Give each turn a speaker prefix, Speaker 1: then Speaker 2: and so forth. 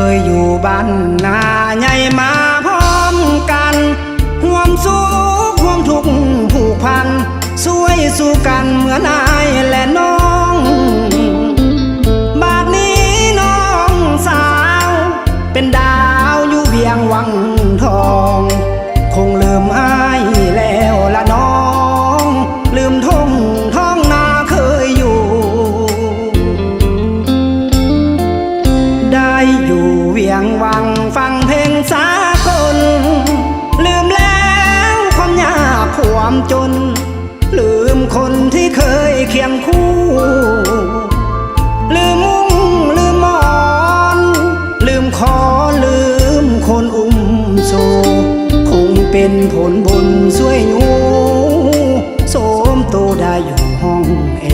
Speaker 1: เคยอยู่บ้านนาใหญ่มาพร้อมกันห่วมสุขห่วมทุกข์ผูกพันช่วยสู้กันเหมือนนายและน้อง บาดนี้น้องสาวเป็นดาว ลืมแล้วความยากความจน ลืมคนที่เคยเคียงคู่ ลืมมุ้งลืมมอน ลืมขอลืมคนอุ้มโซ คงเป็นผลบุญช่วยหนูโสมโตได้อยู่ห้องเอ